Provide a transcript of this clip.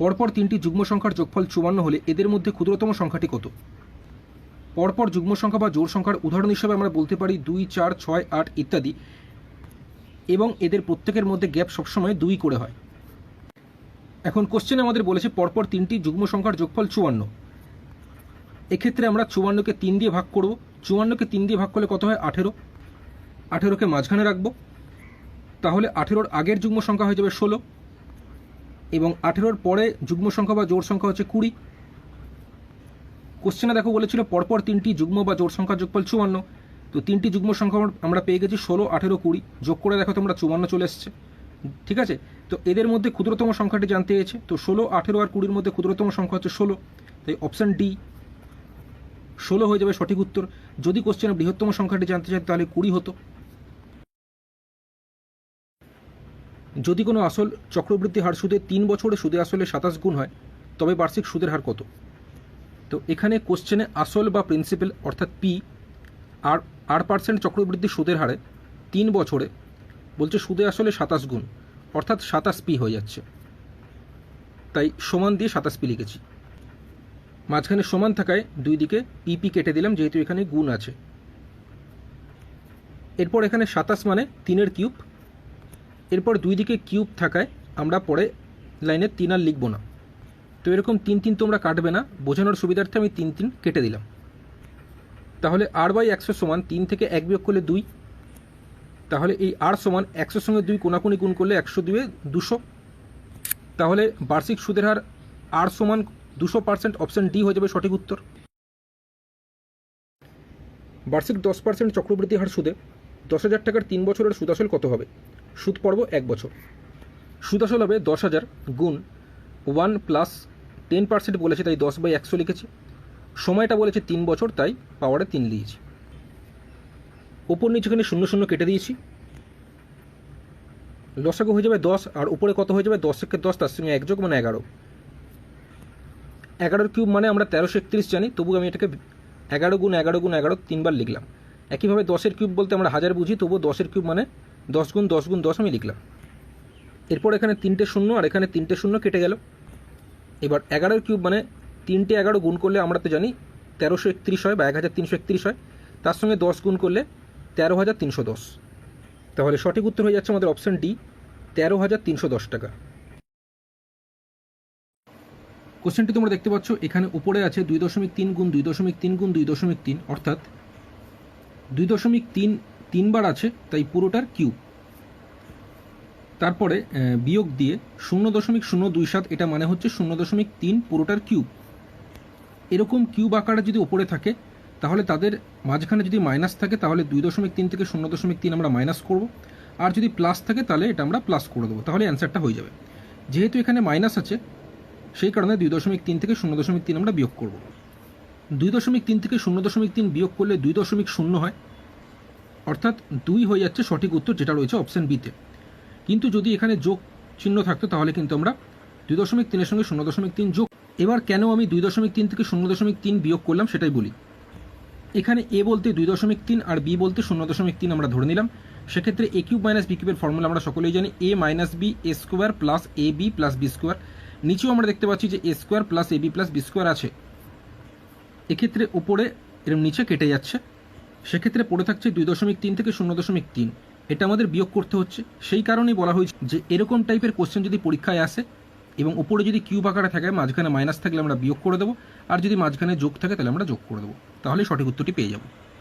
পরপর তিনটি যুগ্ম সংখ্যার যোগফল চুয়ান্ন হলে এদের মধ্যে ক্ষুদ্রতম সংখ্যাটি কত? পরপর যুগ্ম সংখ্যা বা জোর সংখ্যার উদাহরণ হিসেবে আমরা বলতে পারি দুই, চার, ছয়, আট ইত্যাদি এবং এদের প্রত্যেকের মধ্যে গ্যাপ সবসময় দুই করে হয়। এখন কোশ্চেনে আমাদের বলেছে পরপর তিনটি যুগ্ম সংখ্যার যোগফল চুয়ান্ন। এক্ষেত্রে আমরা চুয়ান্নকে তিন দিয়ে ভাগ করব। চুয়ান্নকে তিন দিয়ে ভাগ করলে কত হয়? আঠেরো। আঠেরোকে মাঝখানে রাখব। তাহলে আঠেরোর আগের যুগ্ম সংখ্যা হয়ে যাবে ষোলো। এবং আঠেরোর পরে যুগ্ম সংখ্যা বা জোড় সংখ্যা হচ্ছে কুড়ি। কোশ্চেনে দেখো বলেছিল, পরপর তিনটি যুগ্ম বা জোড় সংখ্যার যোগফল চুয়ান্ন। তো তিনটি যুগ্ম সংখ্যা আমরা- পেয়ে গেছি ষোলো, আঠেরো, কুড়ি। যোগ করে দেখো তোমরা চুয়ান্ন চলে এসছে। ঠিক আছে? তো এদের মধ্যে ক্ষুদ্রতম সংখ্যাটি জানতে চেয়েছে তো ষোলো, আঠেরো আর কুড়ির মধ্যে ক্ষুদ্রতম সংখ্যা হচ্ছে ষোলো। তাই অপশান ডি ষোলো হয়ে যাবে সঠিক উত্তর। যদি কোশ্চেনে বৃহত্তম সংখ্যাটি জানতে চাই, তাহলে কুড়ি হতো। যদি কোনো আসল চক্রবৃদ্ধি হার সুদে তিন বছরে সুদে আসলে সাতাশ গুণ হয়, তবে বার্ষিক সুদের হার কত? তো এখানে কোশ্চেনে আসল বা প্রিন্সিপাল অর্থাৎ পি আর আট পার্সেন্ট চক্রবৃদ্ধি সুদের হারে তিন বছরে বলছে সুদে আসলে সাতাশ গুণ, অর্থাৎ সাতাশ পি হয়ে যাচ্ছে। তাই সমান দিয়ে সাতাশ পি লিখেছি। মাঝখানে সমান থাকায় দুই দিকে পিপি কেটে দিলাম, যেহেতু এখানে গুণ আছে। এরপর এখানে সাতাশ মানে তিনের কিউব এরপর দুই দিকে কিউব থাকায় আমরা পরে লাইনে তিন আর লিখব না। তো এরকম তিন তিন তোমরা কাটবে না। বোঝানোর সুবিধার্থে আমি তিন তিন কেটে দিলাম। তাহলে আর বাই একশো সমান তিন থেকে এক বিয়োগ করলে দুই। তাহলে এই আর সমান একশোর সঙ্গে দুই কোনাকুনি গুণ করলে একশো দুয়ে দুশো। তাহলে বার্ষিক সুদের হার আর সমান দুশো পার্সেন্ট অপশান ডি হয়ে যাবে সঠিক উত্তর। বার্ষিক দশ পার্সেন্ট চক্রবৃদ্ধি হার সুদে দশ হাজার টাকার তিন বছরের সুদাসল কত হবে? সুদ পর্ব এক বছর। সুদাসল হবে দশ হাজার গুণ ওয়ান প্লাস টেন পার্সেন্ট বলেছে, তাই দশ বাই একশো লিখেছি। সময়টা বলেছে তিন বছর, তাই পাওয়ারে তিন দিয়েছি ওপর নিচেখানে শূন্য শূন্য কেটে দিয়েছি। লসাগু হয়ে যাবে দশ, আর উপরে কত হয়ে যাবে? দশ থেকে দশ, তার সঙ্গে এক যোগ মানে এগারো। এগারোর কিউব মানে আমরা তেরোশো একত্রিশ জানি, তবু আমি এটাকে এগারো গুণ এগারো গুণ এগারো তিনবার লিখলাম। একইভাবে দশের কিউব বলতে আমরা হাজার বুঝি, তবুও দশের কিউব মানে দশ গুণ দশ গুণ দশ আমি লিখলাম। এরপর এখানে তিনটে শূন্য আর এখানে তিনটে শূন্য কেটে গেল। এবার এগারোর কিউব মানে তিনটে এগারো গুণ করলে আমরা তো জানি তেরোশো একত্রিশ হয় বা এক হাজার তিনশো একত্রিশ হয়। তার সঙ্গে দশ গুণ করলে তেরো হাজার তিনশো দশ। তাহলে সঠিক উত্তর হয়ে যাচ্ছে আমাদের অপশান ডি, তেরো হাজার তিনশো দশ টাকা। কোশ্চেনটি তোমরা দেখতে পাচ্ছ, এখানে উপরে আছে দুই দশমিক তিন গুণ, দুই দশমিক তিন গুণ, দুই দশমিক তিন, অর্থাৎ দুই দশমিক তিন, তিনবার আছে, তাই পুরোটার কিউব তারপরে বিয়োগ দিয়ে শূন্য দশমিক শূন্য দুই সাত, এটা মানে হচ্ছে শূন্য দশমিক তিন, পুরোটার কিউব। এরকম কিউব আকারে যদি ওপরে থাকে, তাহলে তাদের মাঝখানে যদি মাইনাস থাকে, তাহলে দুই দশমিক তিন থেকে শূন্য দশমিক তিন আমরা মাইনাস করব। আর যদি প্লাস থাকে, তাহলে এটা আমরা প্লাস করে দেবো, তাহলে অ্যান্সারটা হয়ে যাবে। যেহেতু এখানে মাইনাস আছে, সেই কারণে দুই দশমিক তিন থেকে শূন্য দশমিক তিন আমরা বিয়োগ করব। দুই দশমিক তিন থেকে শূন্য দশমিক তিন বিয়োগ করলে দুই দশমিক শূন্য হয়। অর্থাৎ দুই হয়ে যাচ্ছে সঠিক উত্তর যেটা রয়েছে অপশান বিতে কিন্তু যদি এখানে যোগ চিহ্ন থাকতো তাহলে কিন্তু আমরা দুই দশমিক তিনের সঙ্গে শূন্য দশমিক তিন যোগ এবার কেন আমি দুই দশমিক তিন থেকে শূন্য দশমিক তিন বিয়োগ করলাম সেটাই বলি। এখানে এ বলতে দুই দশমিক তিন আর বি বলতে শূন্য দশমিক তিন আমরা ধরে নিলাম। সেক্ষেত্রে এ কিউব মাইনাস বি কিউবের ফর্মুলা আমরা সকলেই জানি। A minus B A square plus A B plus B square. নিচেও আমরা দেখতে পাচ্ছি যে A square plus A B plus B square আছে। এক্ষেত্রে উপরে এরম নিচে কেটে যাচ্ছে। সেক্ষেত্রে পড়ে থাকছে দুই দশমিক তিন থেকে শূন্য দশমিক তিন। এটা আমাদের বিয়োগ করতে হচ্ছে। সেই কারণেই বলা হয়েছে যে এরকম টাইপের কোশ্চেন যদি পরীক্ষায় আসে এবং উপরে যদি কিউ আকারে থাকে, মাঝখানে মাইনাস থাকলে আমরা বিয়োগ করে দেবো। আর যদি মাঝখানে যোগ থাকে, তাহলে আমরা যোগ করে দেবো। তাহলে সঠিক উত্তরটি পেয়ে যাব।